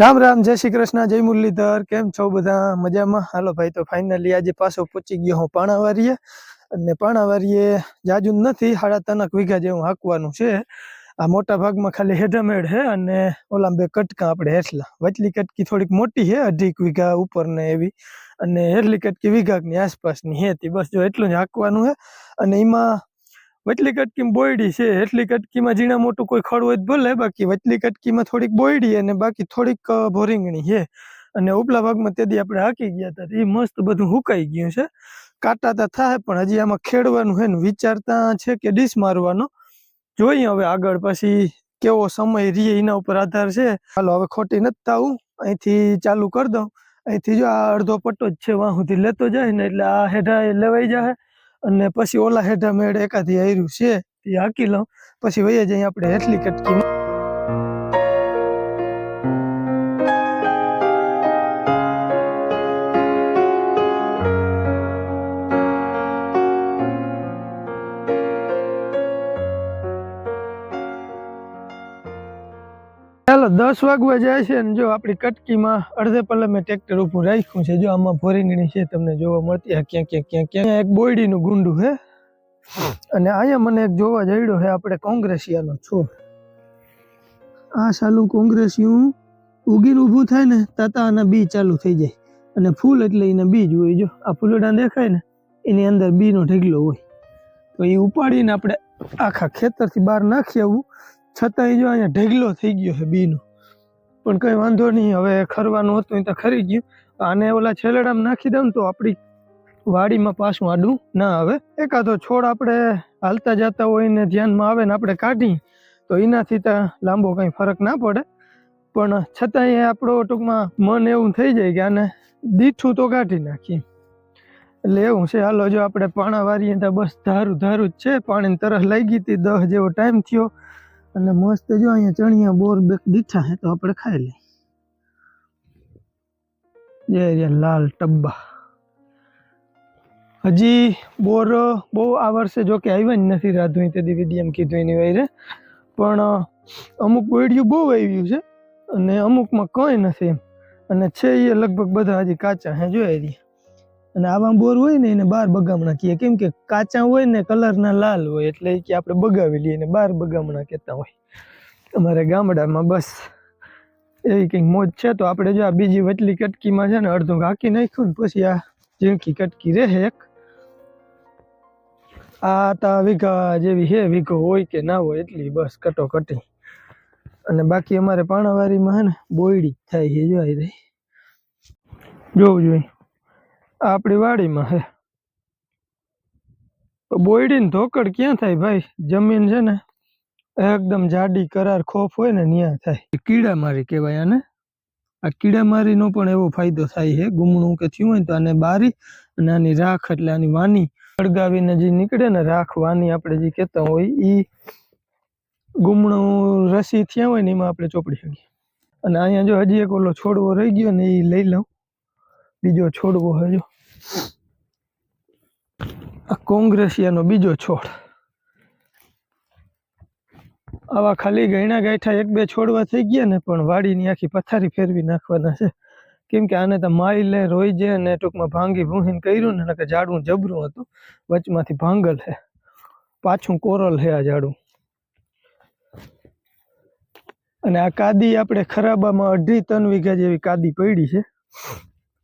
રામ રામ, જય શ્રી કૃષ્ણ, જય મુરલીધર, કેમ છો બધા? મજામાં? હાલો ભાઈ, તો ફાઇનલી આજે પાછો પહોંચી ગયો હું પાણાવારીએ અને પાણાવારીએ જાજુ નથી, સાડા ત્રણક વીઘા જેવું હાંકવાનું છે. આ મોટા ભાગમાં ખાલી હેઠામેળ છે અને ઓલા બે કટકા આપણે હેઠલા. વચલી કટકી થોડીક મોટી છે, અઢીક વીઘા ઉપર ને એવી. અને હેઠલી કટકી વીઘાની આસપાસની હેતી બસ જો એટલું જ હાંકવાનું છે. અને એમાં વચલી કટકીમાં બોયડી છે એટલી કટકીમાં ઝીણા મોટું કોઈ ખડ હોય તો ભલે, બાકી વચલી કટકીમાં થોડીક બોયડી અને બાકી થોડીક ભોરિંગણી છે. અને ઉપલા ભાગમાં તેથી આપણે હાકી ગયા હતા એ મસ્ત બધું હુકાઈ ગયું છે. કાટાતા થાય, પણ હજી આમાં ખેડવાનું છે ને વિચારતા છે કે ડીશ મારવાનો. જોઈએ હવે આગળ પછી કેવો સમય રીએ એના ઉપર આધાર છે. હાલો, હવે ખોટી નથી આવું, અહીંથી ચાલુ કરી દઉં. અહીંથી જો આ અડધો પટ્ટો જ છે વાં સુધી લેતો જાય ને એટલે આ હેઠા લેવાઈ જાય અને પછી ઓલા હેઠા મેળ એકાથી આયરું છે, એ હાકી લઉં. પછી વહીએ જઈએ આપણે હેઠલી કટકી દસ વાગવા જાય છે ને જો આપણી કટકીમાં અડધે પલ્લે મેં ટ્રેક્ટર ઉપર રાખ્યું છે. જો આમાં ભોરીંગણી છે તમને જોવા મળતી. ક્યાં ક્યાં ક્યાં ક્યાં? એક બોયડીનું ગુંડું છે અને અહીંયા મને એક જોવા જડ્યો છે આપણે કોંગ્રેસિયાનો છોડ આ સાલું કોંગ્રેસિયું ઉગીને ઊભું થાય ને, તાતા આના બી ચાલુ થઈ જાય. અને ફૂલ એટલે એને બીજ હોય. જો આ ફૂલડા દેખાય ને, એની અંદર બીનો ઢગલો હોય. તો એ ઉપાડીને આપણે આખા ખેતરથી બહાર નાખી આવું. છતાંય જો અહીંયા ઢગલો થઈ ગયો છે બીનો. પણ કંઈ વાંધો નહીં. હવે ખરવાનું હતું તો ખરી ગયું. આને ઓલા છેલડામાં નાખી દઉં તો આપણી વાડીમાં પાછું આડું ના આવે. એકાદો છોડ આપણે હાલતા જતા હોય ને ધ્યાનમાં આવે ને આપણે કાઢી તો એનાથી તો લાંબો કંઈ ફરક ના પડે. પણ છતાંય આપણો ટૂંકમાં મન એવું થઈ જાય કે આને દીઠું તો કાઢી નાખીએ. એટલે એવું છે. હાલો, જો આપણે પાણા વારીએ તો બસ ધારું ધારું જ છે. પાણીની તરસ ગઈ હતી. દહ જેવો ટાઈમ થયો. અને મસ્ત જો અહીંયા ચણિયા બોર બેક દીઠા હે તો આપણે ખાઈ લઈએ. જે જે લાલ ટબ્બા. હજી બોર બહુ આ વર્ષે જો કે આવ્યા નથી રાધુઈ તે દીદી એમ કીધું એની વાયરે પણ અમુક બોયડિયું બહુ આવ્યું છે અને અમુકમાં કંઈ નથી એમ. અને છે એ લગભગ બધા હજી કાચા હે જોયા રહ્યા. અને આવા બોર હોય ને એને બાર બગામણા કહીએ કેમ કે કાચા હોય ને કલરના લાલ હોય એટલે કે આપણે બગાવી લઈએ ને બાર બગામણા કહેતા હોય. અમારે ગામડામાં બસ એવી કંઈક મોજ છે તો આપણે જો આ બીજી વચલી કટકીમાં છે ને અડધું હાકી નાખ્યું ને પછી આ ઝીણકી કટકી રહે એક. આ તા વીઘા જેવી હે વીઘો હોય કે ના હોય એટલી બસ કટોકટી. અને બાકી અમારે પાણાવારીમાં હે ને બોયડી થાય છે જોઈ રહી. જોવું જોઈએ. આપણી વાડીમાં છે તો બોયડી ને ધોકડ ક્યાં થાય ભાઈ? જમીન છે ને, એકદમ જાડી કરાર ખોફ હોય ને ત્યાં થાય. કીડામારી કહેવાય આને. આ કીડામારીનો પણ એવો ફાયદો થાય છે. ગુમણું કે થયું હોય તો આને બારી અને આની રાખ એટલે આની વાની સળગાવીને જે નીકળે ને રાખ વાની આપણે જે કહેતા હોય એ ગુમણું રસી થયા હોય ને એમાં આપણે ચોપડી શકીએ અને અહીંયા જો હજી એક ઓલો છોડવો રહી ગયો ને એ લઈ લઉં. બીજો છોડવો હજો આ કોંગ્રેસિયાનો બીજો છોડ. આવા ખાલી ગયણા ગાંઠા એક બે છોડવા થઈ ગયા ને, પણ વાડીની આખી પથારી ફેરવી નાખવાના છે. કેમ કે આને તો માઇલે રોઈ અને ટૂંકમાં ભાંગી ભૂંહીને કર્યું ને કે ઝાડું જબરું હતું. વચમાંથી ભાંગલ છે. પાછું કોરલ છે આ ઝાડું અને આ કાદી આપણે ખરાબામાં અઢી ત્રણ વીઘા જેવી કાદી પડી છે.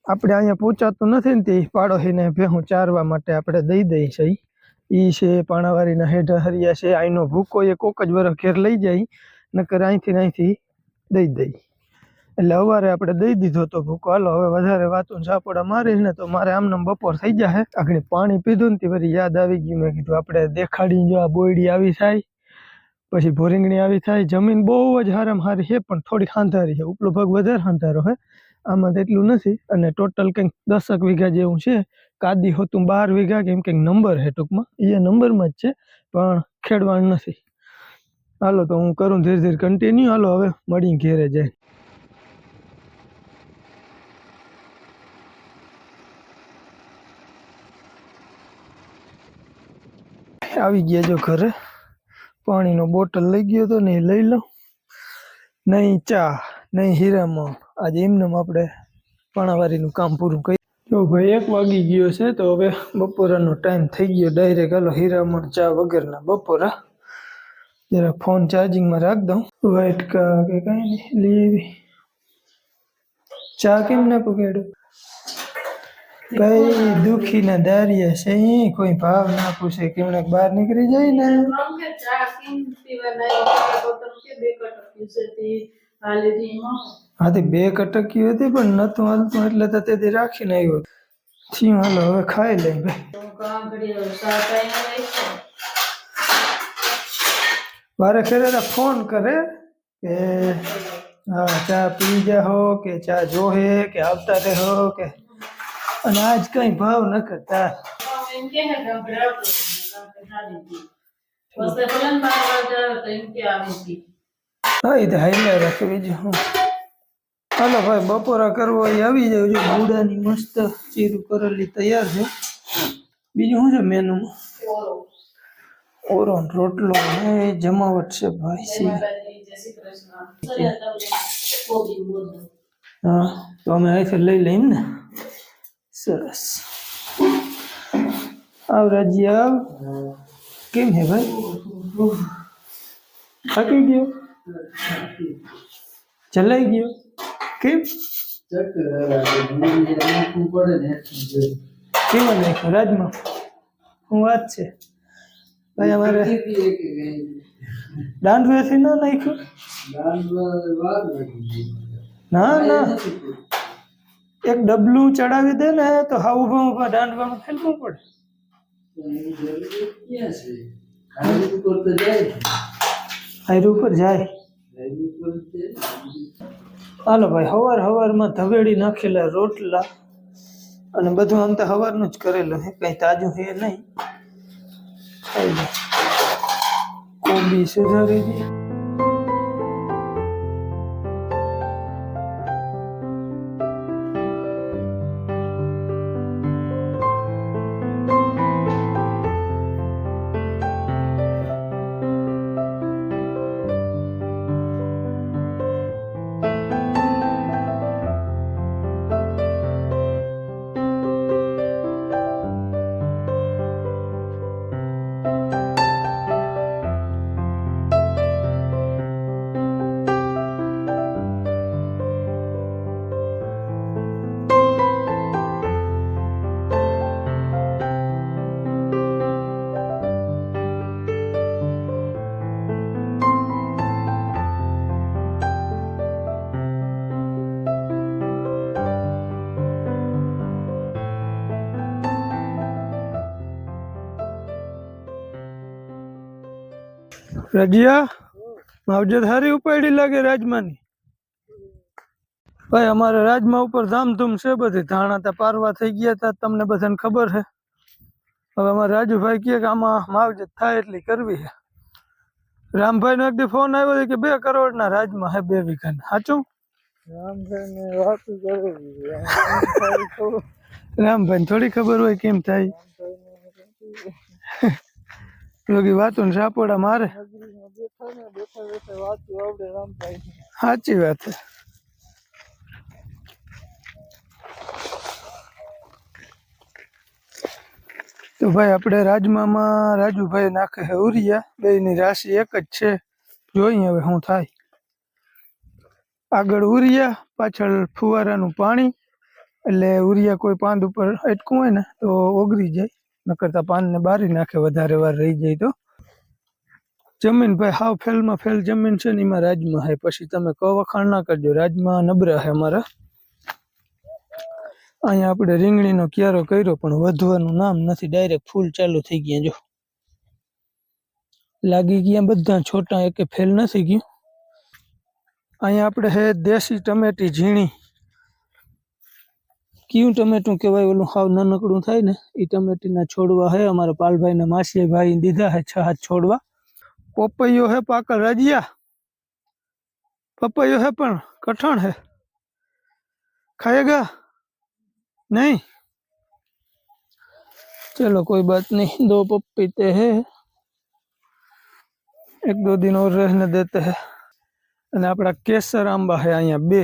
આપણે અહીંયા પહોંચાતું નથી ને તે પાડોશીને ભેહું ચારવા માટે આપણે દઈ દઈ છે. ઈ છે પાણાવારીના હેઠા હરિયા છે. અહીંનો ભૂકો એ કોક જ વરસ ઘેર લઈ જાય, નકર અહીંથી અહીંથી દઈ દઈ. એટલે અવારે આપણે દઈ દીધો તો ભૂકો. હાલો, હવે વધારે વાતું સાપોડા મારીશ ને તો મારે આમને આમ બપોર થઈ જાય આગળ પાણી પીધું ને તે વળી યાદ આવી ગયું. મેં કીધું આપણે દેખાડી જો આ બોયડી આવી થાય, પછી ભોરીંગણી આવી થાય. જમીન બહુ જ હારામ હારી છે, પણ થોડી ખાંધારી છે. ઉપલો ભાગ વધારે ખાંધારો છે આમાં તેટલું નથી. અને ટોટલ કંઈક દસક વીઘા જેવું છે. કાદી હોતું બાર વીઘા કેમ કંઈક નંબર છે ટૂંકમાં. એ નંબરમાં જ છે, પણ ખેડવાનું નથી. હાલો, તો હું કરું ધીરે ધીરે કન્ટિન્યુ હાલો, હવે મળી ઘેરે જાય આવી ગયા જો ઘરે. પાણીનો બોટલ લઈ ગયો તો ને લઈ લઉં. નહીં ચા, નહીં હીરામાં. આજે એમને આપણે પાણાવારીનું કામ પૂરું કરી તો ભાઈ એક વાગી ગયો છે, તો હવે બપોરાનો ટાઈમ થઈ ગયો. ડાયરેક્ટ હાલો હીરામણ ચા વગરના બપોરા. જરા ફોન ચાર્જિંગમાં રાખ દઉં. વાઇટ કા કે કાંઈ નહીં લેવી ચા કેમ ના પકડ્યો? કઈ દુખી ના દારિયા છે કોઈ ભાવ ના પૂછે. કેમણે બહાર નીકળી જાય ને? રંગે ચા કિન પીવાના બોતલ કે બે કટકી છે તે હાલેથી માં હાથી બે કટકી હતી પણ નતું હાલતું એટલે તો તેથી રાખીને આવ્યો થયું હાલો હવે ખાઈ લઈ ભાઈ તો કામ કરી ચા પાઈને રહી છે વારે ખેરે તો ફોન કરે કે હા ચા પી જાહો કે ચા જોહે કે આવતા રહો કે અને આજ કઈ ભાવ ન કરતા એમ કે હે ગભરાતો કામ કે હાલી હતી પછી ભલન બાર વાગે તો એમ કે આવી હતી હા. એ તો હાઈલા રાખે બીજું હું હાલો ભાઈ, બપોરા કરવો એ આવી જાય જો બુડાની મસ્ત ચીરું કરેલી તૈયાર છે. બીજું શું છે મેનુમાં? ઓરો ઓરો ને રોટલો ને એ જમાવટ છે ભાઈ સી માતાજી જય શ્રી. કૃષ્ણ સરિયા તમને કોબી બોલ હા, તો અમે અહીંથી લઈ લઈએ ને સરસ. આવ રાજી આવ. કેમ હે ભાઈ? થાકી ગયો? ચલાઈ ગયો કેમ કેમાં નાખ્યો રાજમાં હું વાત છે ભાઈ અમારે દાંડવેથી ના નાખ્યું ના ના એક ડબલું ચડાવી દે ને તો હાવ ઊભા ઊભા દાંડવાનું ફેલવું પડે હાઈર ઉપર જાય. હાલો ભાઈ હવાર હવારમાં ધવેડી નાખેલા રોટલા અને બધું આમ તો હવારનું જ કરેલું હે કંઈ તાજું હે નહીં. કોબી સુધારી દે રજિયા માવજત હારી ઉપાડી લાગે રાજમાની. ભાઈ અમારે રાજમા ઉપર ધામધૂમ છે બધી. ધાણા તા પારવા થઈ ગયા તા તમને બધાને ખબર છે. હવે અમારે રાજુભાઈ કહે કે આમાં માવજત થાય એટલી કરવી છે. રામભાઈ નો એક ફોન આવ્યો છે કે બે કરોડ ના રાજમાં હે બે વીઘા સાચું? રામભાઈ થોડી ખબર હોય કેમ થાય. વાતો ને સાપોડા મારે. સાચી વાત છે. તો ભાઈ આપણે રાજમામાં રાજુભાઈ નાખે છે ઉરિયા. બેની રાશિ એક જ છે. જોઈએ હવે શું થાય. આગળ ઉરિયા, પાછળ ફુવારાનું પાણી. એટલે ઉરિયા કોઈ પાંદ ઉપર અટકું હોય ને, તો ઓગળી જાય. નકરતા પાનને બારી નાખે, વધારે વાર રહી જાય તો. જમીન ભાઈ હાવ ફેલમાં ફેલ જમીન છે ને એમાં રાજમાં હે. પછી તમે કહો વખાણ ના કરજો. રાજમાં નબળા હે અમારા. અહીંયા આપણે રીંગણીનો ક્યારો કર્યો, પણ વધવાનું નામ નથી. ડાયરેક્ટ ફૂલ ચાલુ થઈ ગયા જો. લાગી ગયા બધા છોટા, એકે ફેલ નથી ગયું. અહીંયા આપણે હે દેશી ટમેટી ઝીણી. કયું ટમેટું કહેવાય? ઓલું હાવ નાનકડું થાય ને. એ ટમેટીના છોડવા હે અમારા પાલભાઈ માસીએ ભાઈ દીધા હે છ હાથ છોડવા. પપૈયો હે પાકળ રાજિયા. પપૈયો હે પણ કઠણ હે. ખાએગા નહીં? चलो કોઈ બાત નહીં. દો પપ્પીતે હે. એક દો દિન ઓર રહેને દેતે હે. અને આપણા કેસર આંબા હે અહીંયા બે.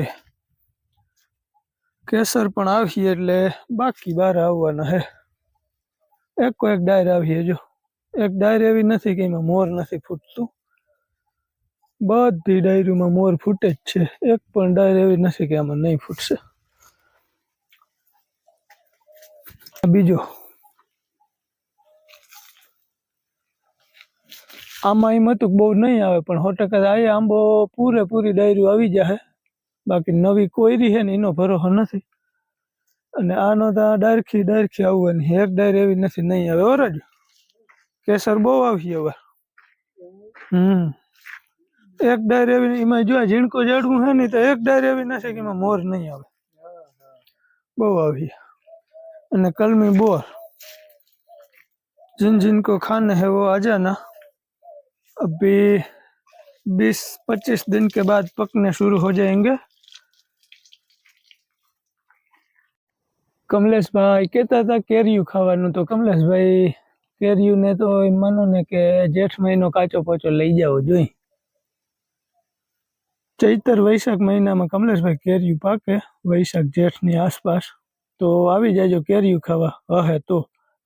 કેસર પણ આવીએ એટલે બાકી બહાર આવવાના હે. એક એક ડાયર આવીએ જો. એક ડાયરી એવી નથી કે એમાં મોર નથી ફૂટતું. બધી ડાયરીમાં મોર ફૂટે જ છે. એક પણ ડાયરી એવી નથી કે આમાં નહીં ફૂટશે. બીજો. આમાં એમ હતું બહુ નહીં આવે, પણ સો ટકા આ આંબો પૂરેપૂરી ડાયરી આવી જાય બાકી નવી કોયરી છે ને એનો ભરોસો નથી. અને આનો તો ડાયરખી ડાયરખી આવવાની એક ડાયરી એવી નથી, નહીં આવે. ઓરજ કેસર બહુ આવશે હવે હમ એક ડાયર એવી એમાં જો આ ઝીણકો ઝાડવું છે ને તો એક ડાયર એવી નથી કે એમાં મોર નહીં આવે બહુ આવી અને કલમી બોર जिन जिनको खाना है वो आ जाना अभी बीस पच्चीस दिन के बाद पकने शुरू हो जाएंगे કમલેશભાઈ કહેતા હતા કેરીયું ખાવાનું તો કમલેશભાઈ કેરીયું ને તો એમ માનો ને કે જેઠ મહિનો કાચો પોચો લઈ જાવો જોઈએ ચૈતર વૈશાખ મહિનામાં કમલેશભાઈ કેરીયું પાકે, વૈશાખ જેઠની આસપાસ. તો આવી જાજો કેરીયું ખાવા હે તો.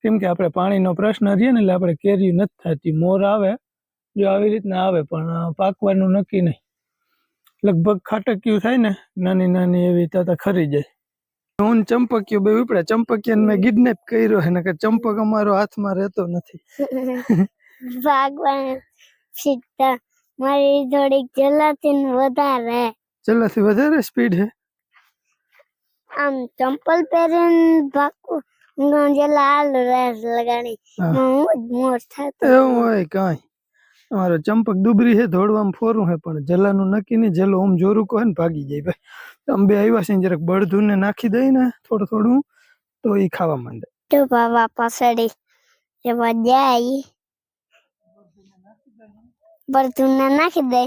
કેમ કે આપણે પાણીનો પ્રશ્ન રહીએ ને એટલે આપણે કેરીયું નથી થતી મોર આવે, જો આવી રીતના આવે, પણ પાકવાનું નક્કી નહીં. લગભગ ખાટક્યું થાય ને, નાની નાની એવી તાતા ખરી જાય. હું ચંપકિયું બે ઉપડે ચંપકિયાને મેં કિડનેપ કર્યો હે કે ચંપક અમારો હાથમાં રહેતો નથી. ભગવાન શીખતા મારી થોડીક જલાથી વધારે. ચલાથી વધારે સ્પીડ છે આમ ચંપલ પહેરીને ભાગવું હું જલા હાલ રેસ લગાડી. હા. હું મોર થતો. એવું હોય કાંઈ. અમારો ચંપક દુબરી છે દોડવામાં ફોરું હે પણ જલાનું નક્કી નહીં જલો ઓમ જોરું કહે ને ભાગી જાય ભાઈ. અંબે આવ્યા છે જરાક બળધું ને નાખી દઈ ને થોડું થોડું, તો એ ખાવા માંડે. તો બાબા પાછળી એવા જાય. બળધું ને નાખી દે.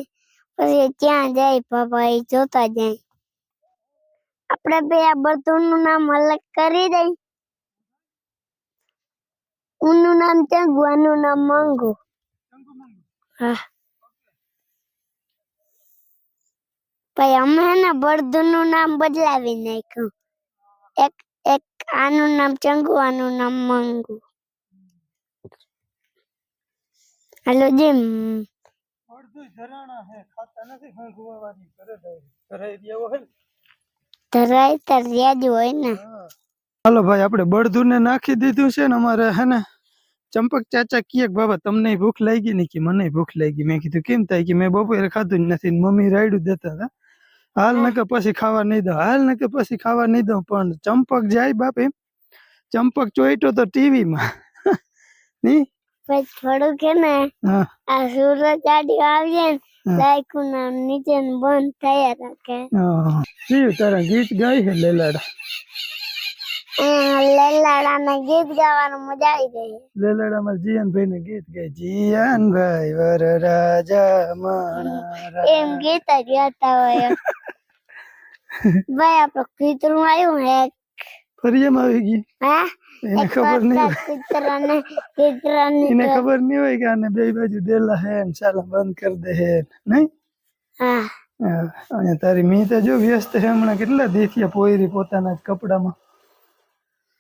પછી ત્યાં જાય બાબા એ જોતા જાય. આપણે બે આ બળધું નું નામ અલગ કરી દઈ. ઊનું નામ ચંગુ, આનું નામ મંગુ. હા. અમે હે ને નું નામ બદલાવી નાખ્યું. એક એક આનું નામ ચંગુ આનું નામ મંગુ. હાલો હે ધરાય તર યાદ હોય ને. હાલો ભાઈ આપણે બળદું ને નાખી દીધું છે ને અમારે હે ને. ચંપક ચાચા કીએ બાબા તમને ભૂખ લાગી ને કે? મને ભૂખ લાગી. મેં કીધું કેમ થાય કે? મેં બપોરે ખાધું જ નથી મમ્મી રાયડું દેતા હતા. હાલ ને કે પછી ખાવા નહીં દઉં. હાલ ને કે પછી ખાવા નહીં દઉં પણ ચંપક જાય બાપે ચંપક ચોઈટો તો ટીવીમાં. ની? પછી થોડું કે ને આ સૂરજ આડી આવજે હા. નામ નીચે બંધ થયા રાખે. જીવ તારા ગીત ગાય છે લેલાડા? ગીત ગાવાનું મજા આવી ગઈ લેલાડામાં જીયનભાઈ ને ગીત ગાય. જીયનભાઈ વર રાજા માણા એમ ગીત જ ગાતા હોય. ભાઈ આપણું કીતરું આવ્યું હે ફરી એમ આવી ગઈ? હા? એને ખબર નહીં હોય. કીતરાને એને ખબર નહીં હોય કે આને બે બાજુ ડેલા હે ને સાલા બંધ કરી દે હે નહીં? હા. અહીંયા તારી મી તો જો વ્યસ્ત હે હમણાં કેટલા દેખ્યા પોયરી પોતાના જ કપડામાં?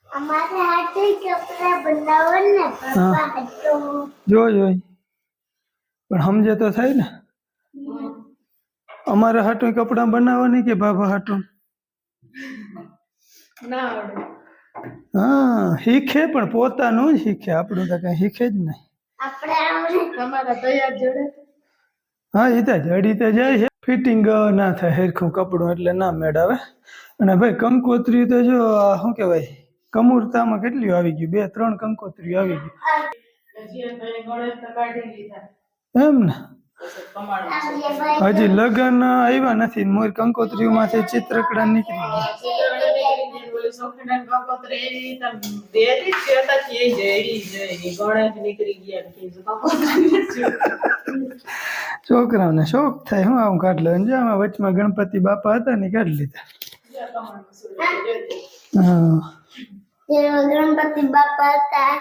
અમારે હાથે કપડા બનાવો ને હા. પપ્પા હાથું. જો જોઈ. પણ સમજે તો થાય ને. અમારે હાટું કપડાં બનાવવાની કે બાબા હાટું? હા શીખે પણ પોતાનું જ શીખે આપણું તો કઈ શીખે જ નહીં. હા એ તો જડી તો જાય છે. ફિટિંગ ના થાય હેરખું કપડું એટલે ના મેળાવે. અને ભાઈ કંકોત્રી તો જો શું કહેવાય? કમૂરતામાં કેટલી આવી ગયું? બે ત્રણ કંકોત્રી આવી ગયું એમ ને? હજી લગ્ન આવ્યા નથી. મોર કંકોત્રીમાંથી માંથી ચિત્રકળા નીકળી. છોકરાઓને શોખ થાય. હું આવું કાઢ લઉં જો આમાં વચમાં ગણપતિ બાપા હતા ને કાઢ લીધા. ગણપતિ બાપા હતા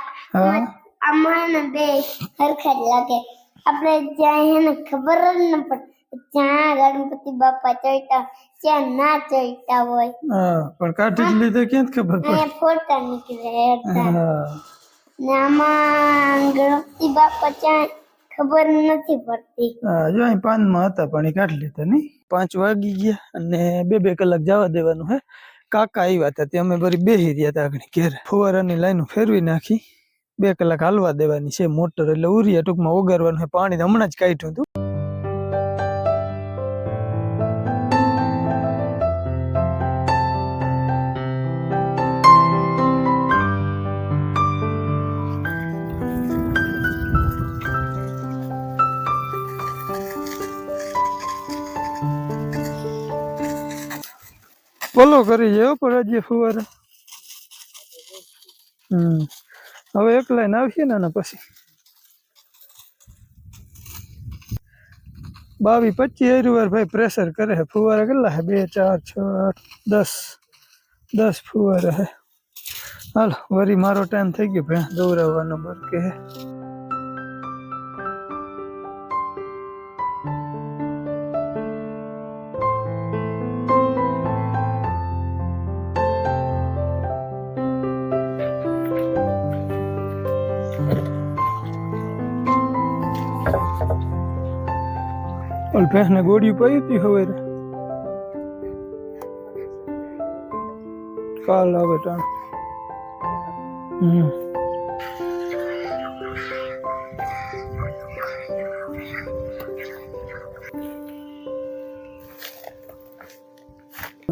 આમાં બે સરખા જ લાગે. આપણે ત્યાં એને ખબર જ ન પડે જ્યાં ગણપતિ બાપા ચડતા ત્યાં ના ચડતા હોય. હા પણ જ લીધે ક્યાં ખબર પડે? ફોટા નીકળે ને આમાં ગણપતિ બાપા ત્યાં ખબર નથી પડતી. જો અહીં પાનમાં હતા પણ એ કાઢી લીધા નહીં. પાંચ વાગી ગયા અને બે બે કલાક જવા દેવાનું હે. કાકા આવ્યા હતા તે અમે બરી બેહી રહ્યા હતા આગળ ઘેર. ફુવારાની લાઈનો ફેરવી નાખી. બે કલાક હાલવા દેવાની છે મોટર એટલે ઉરિયા ટૂંકમાં ઓગારવાનું છે. પાણી હમણાં જ કાઢ્યું હતું. ફોલો કરી જેવો પર હજી ફુવારા હમ. હવે એક લાઈન આવશે ને પછી? બાવીસ, પચીસ એરવાર ભાઈ પ્રેશર કરે છે. ફુવારા કેટલા છે? બે, ચાર, છ, આઠ, દસ. દસ ફુવારા હે હાલ, વરી મારો ટાઈમ થઈ ગયો ભાઈ. દોરાવવાનો બરકે ઓલ ભેંસને ગોળી પડી હતી હવે કાલ આવે ટાણ. હમ.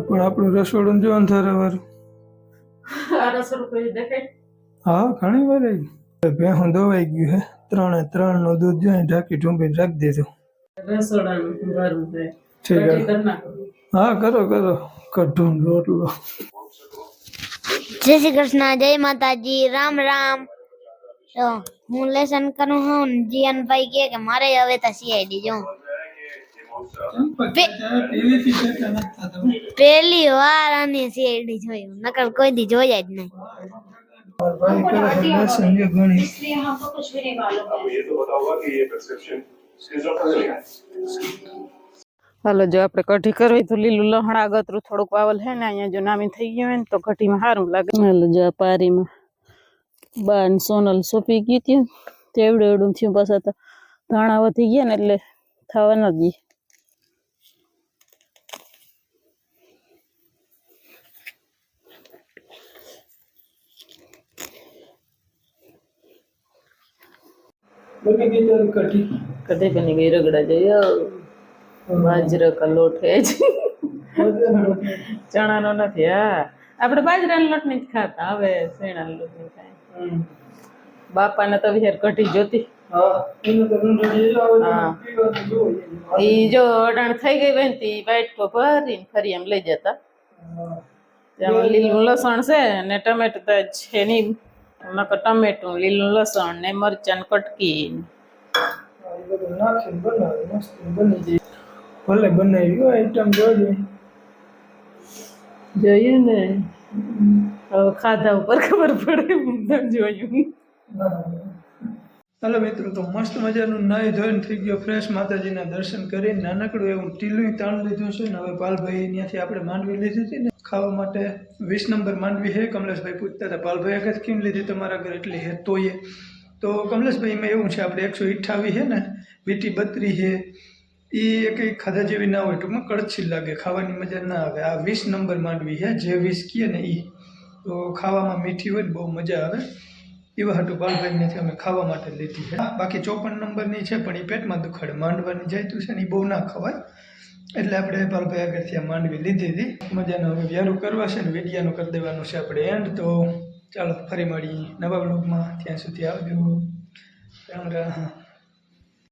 પણ આપણું રસોડું જો અંધારા વાળું. આ રસોડું કોઈ દેખાય. હા ઘણી વાર ભેહું દવાઈ ગયું હે. ત્રણે ત્રણનું દૂધ જોઈને ઢાંકી ઢૂંબીને રાખી દીધું રસોડાનું ભરવું છે ઠીક કઢી હે કરી નાખો. હા કરો કરો કઢું ને રોટલો જય શ્રી કૃષ્ણ જય માતાજી રામ રામ તો હું લેસન કરું હું ને જીયાનભાઈ કહે કે મારે હવે તો સીઆઈડી જો પહેલી વાર આની સીઆઈડી જોયું નકર કોઈ દી જોયા જ નહીં ભાઈ કરે છે લેસન જે ઘણી હાલો, જો આપણે કઢી કરવી તો લીલું લહણ આગતરું થોડુંક વાવલ હે ને, અહીંયા જો નામી થઈ ગયું હોય ને, તો કઢીમાં સારું લાગે. હાલો, જો આ પારીમાં બા ને સોનલ સોંપી ગયું હતું તેવડું એવડું થયું પાછા ધાણા વધી ગયા ને એટલે થવા ન દઈએ. બની ગઈ તો કઢી. કઢી બની ગઈ રગડા જઈએ બાજરો કા લોટ હે જ. ચણાનો નથી હા. આપણે બાજરાના લોટની જ ખાતા હવે શેણાનો લોટની ખાય. બાપાને તો વિહાર કઢી જોતી. ઈ જો અડાણ થઈ ગઈ હોય ને તી બાટકો ભરીને ફરી એમ લઈ જતા. લીલું લસણ છે ને ટમેટું તો છે નહીં. નકર ટમેટું લીલું લસણ ને મરચાં કટકી. ભલે બનાવી હોય આઈટમ જોઈએ જોઈએ ને. હવે ખાધા ઉપર ખબર પડે જોયું. ચાલો મિત્રો, તો મસ્ત મજાનું નાહી ધોઈને થઈ ગયો ફ્રેશ માતાજીના દર્શન કરી, નાનકડું એવું ટીલું તાણ લીધું છે ને હવે પાલભાઈ ત્યાંથી આપણે માંડવી લીધી હતી ને, ખાવા માટે વીસ નંબર માંડવી હે કમલેશભાઈ પૂછતા હતા, પાલભાઈ આગળ કેમ લીધી તમારા ઘરે? એટલી હે તોય તો કમલેશભાઈ એમાં એવું છે, આપણે એકસો અઠ્ઠાવી હે ને, વીટી બત્રી છે એ કંઈ ખાધા જેવી ના હોય, ટૂંકમાં કડછી લાગે, ખાવાની મજા ના આવે. આ વીસ નંબર માંડવી છે, જે વીસ કીએ ને એ તો ખાવામાં મીઠી હોય ને બહુ મજા આવે. એવા હાટુ બાલભાઈનેથી અમે ખાવા માટે લીધી છે. બાકી ચોપન નંબરની છે, પણ એ પેટમાં દુખાડે માંડવાની જાયતું છે ને એ બહુ ના ખવાય. એટલે આપણે બાલભાઈ આગળથી આ માંડવી લીધી હતી. મજાનું હવે વ્યારું કરવા છે ને વિડિયાનું કરી દેવાનું છે આપણે એન્ડ તો ચાલો ફરી મળી નવા બ્લોગમાં ત્યાં સુધી આવજો. રામ રામ.